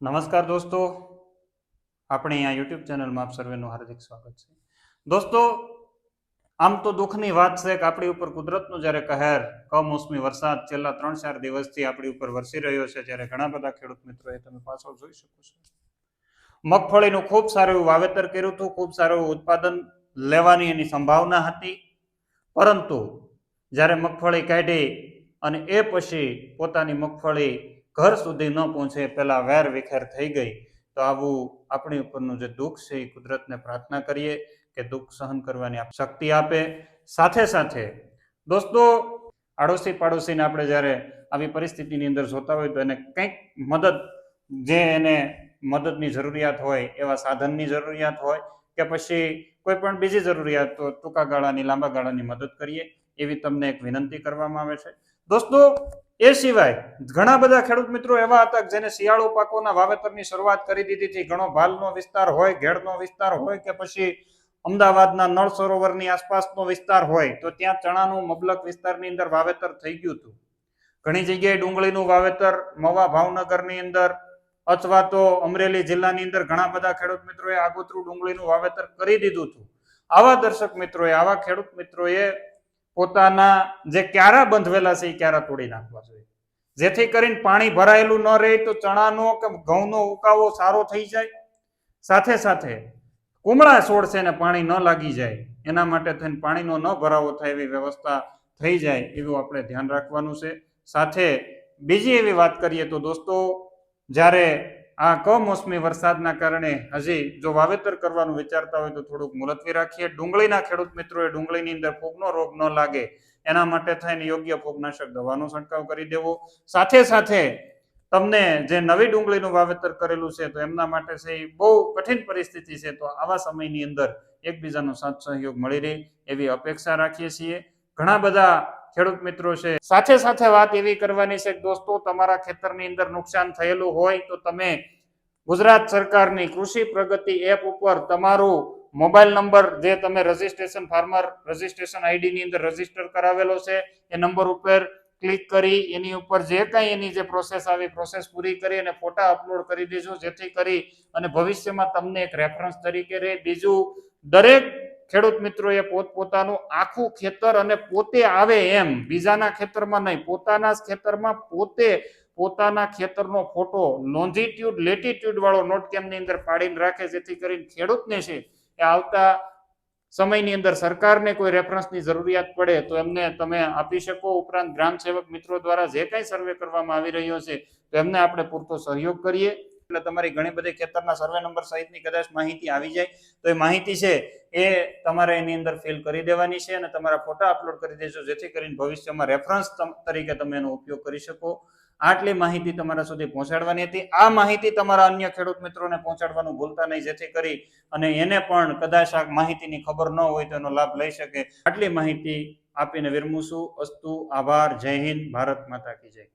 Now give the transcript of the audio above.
નમસ્કાર દોસ્તો. આપણે અહીંયા યુટ્યુબ ચેનલમાં આપ સર્વેનું હાર્દિક સ્વાગત છે. દોસ્તો, આમ તો દુઃખની વાત છે કે આપણી ઉપર કુદરતનો જ્યારે કહેર, કમોસમી વરસાદ છેલ્લા ત્રણ ચાર દિવસથી આપણી ઉપર વરસી રહ્યો છે જ્યારે ઘણા બધા ખેડૂત મિત્રોએ તમે પાછળ જોઈ શકો છો. મગફળીનું ખૂબ સારું એવું વાવેતર કર્યું હતું, ખૂબ સારું ઉત્પાદન લેવાની એની સંભાવના હતી. પરંતુ જ્યારે મગફળી કાઢી અને એ પછી પોતાની મગફળી ઘર સુધી ન પહોંચે પહેલાં વેર વિખેર થઈ ગઈ. તો આવું આપણી ઉપરનું જે દુઃખ છે એ કુદરતને પ્રાર્થના કરીએ કે દુઃખ સહન કરવાની શક્તિ આપે. સાથે સાથે દોસ્તો આડોશી પાડોશીને આપણે જ્યારે આવી પરિસ્થિતિની અંદર જોતા હોય તો એને કંઈક મદદ, જે એને મદદની જરૂરિયાત હોય, એવા સાધનની જરૂરિયાત હોય કે પછી કોઈ પણ બીજી જરૂરિયાત, તો ટૂંકા ગાળાની, લાંબા ગાળાની મદદ કરીએ એવી તમને એક વિનંતી કરવામાં આવે છે. દોસ્તો એ સિવાય ઘણા બધા ખેડૂત મિત્રો એવા હતા જેને શિયાળુ પાકોના વાવેતરની શરૂઆત કરી દીધી હતી. ઘણો ભાલનો વિસ્તાર હોય, ઘેડનો વિસ્તાર હોય કે પછી અમદાવાદના નળ સરોવરની આસપાસનો વિસ્તાર હોય, તો ત્યાં ચણાનું મબલક વિસ્તારની અંદર વાવેતર થઈ ગયું હતું. ઘણી જગ્યાએ ડુંગળીનું વાવેતર મવા ભાવનગરની અંદર અથવા તો અમરેલી જિલ્લાની અંદર ઘણા બધા ખેડૂત મિત્રોએ આગોતરું ડુંગળીનું વાવેતર કરી દીધું હતું. આવા દર્શક મિત્રોએ, આવા ખેડૂત મિત્રોએ પોતાના જે ક્યારા બંધવેલા છે, એ ક્યારા તોડી નાખવા જોઈએ. જેથી કરીને પાણી ભરાયેલું ન રહે તો ચણાનો કે ઘઉંનો ઉકાવો સારો થઈ જાય. સાથે સાથે કુમળા છોડ છે ને પાણી ન લાગી જાય, એના માટે થઈને પાણીનો ન ભરાવો થાય એવી વ્યવસ્થા થઈ જાય એવું આપણે ધ્યાન રાખવાનું છે. સાથે બીજી એવી વાત કરીએ તો દોસ્તો, જ્યારે આ કમોસમી વરસાદના કારણે હજી જો વાવેતર કરવાનું વિચારતા હોય તો થોડુંક મુલતવી રાખીએ. ડુંગળીના ખેડૂત મિત્રોએ ડુંગળીની અંદર ફૂગનો રોગ ન લાગે. એના માટે થઈને યોગ્ય ફૂગનાશક દવાનો છંટકાવ કરી દેવો. સાથે સાથે તમને જે નવી ડુંગળીનું વાવેતર કરેલું છે તો એમના માટે છે એ બહુ કઠિન પરિસ્થિતિ છે તો આવા સમયની અંદર એકબીજાનો સાથ સહયોગ મળી રહે એવી અપેક્ષા રાખીએ છીએ. ઘણા બધા ખેડૂત મિત્રો છે. સાથે સાથે વાત એવી કરવાની છે દોસ્તો, તમારા ખેતરની અંદર નુકસાન થયેલું હોય તો તમે ગુજરાત સરકારની કૃષિ પ્રગતિ એપ ઉપર તમારું મોબાઈલ નંબર જે તમે રજીસ્ટ્રેશન ફાર્મર રજીસ્ટ્રેશન આઈડી ની અંદર રજિસ્ટર કરાવેલો છે, એ નંબર ઉપર ક્લિક કરી, એની ઉપર જે કાંઈ એની જે પ્રોસેસ આવી પ્રોસેસ પૂરી કરી અને ફોટા અપલોડ કરી દેજો, જેથી કરી અને ભવિષ્યમાં તમને એક રેફરન્સ તરીકે રહે. બીજું, દરેક ખેડૂત મિત્રોએ પોતપોતાનું આખું ખેતર અને પોતે આવે એમ, બીજાના ખેતરમાં નહીં, પોતાના જ ખેતરમાં પોતે પોતાના ખેતરનો ફોટો લોન્જિટ્યુડ લેટિટ્યુડ વાળો નોટકેમની અંદર પાડીને રાખે, જેથી કરીને ખેડૂતને છે એ આવતા સમયની અંદર સરકારને કોઈ રેફરન્સની જરૂરિયાત પડે, તો એમને તમે આપી શકો ઉપરાંત ગ્રામ સેવક મિત્રો દ્વારા જે કાંઈ સર્વે કરવામાં આવી રહ્યો છે, તો એમને આપણે પૂરતો સહયોગ કરીએ. એટલે તમારી ઘણી બધી ખેતરના સર્વે નંબર સહિતની કદાચ માહિતી આવી જાય, તો એ માહિતી છે એ તમારે એની અંદર ફિલ કરી દેવાની છે અને તમારા ફોટા અપલોડ કરી દેજો, જેથી કરીને ભવિષ્યમાં રેફરન્સ તરીકે તમે એનો ઉપયોગ કરી શકો. આટલી માહિતી તમારા સુધી પહોંચાડવાની હતી. આ માહિતી તમારા અન્ય ખેડૂત મિત્રોને પહોંચાડવાનું ભૂલતા નહીં, જેથી કરી અને એને પણ કદાચ આ માહિતીની ખબર ન હોય તો એનો લાભ લઈ શકે. આટલી માહિતી આપીને વિરમું અસ્તુ, આભાર. જય હિન્દ. ભારત માતા કી જય.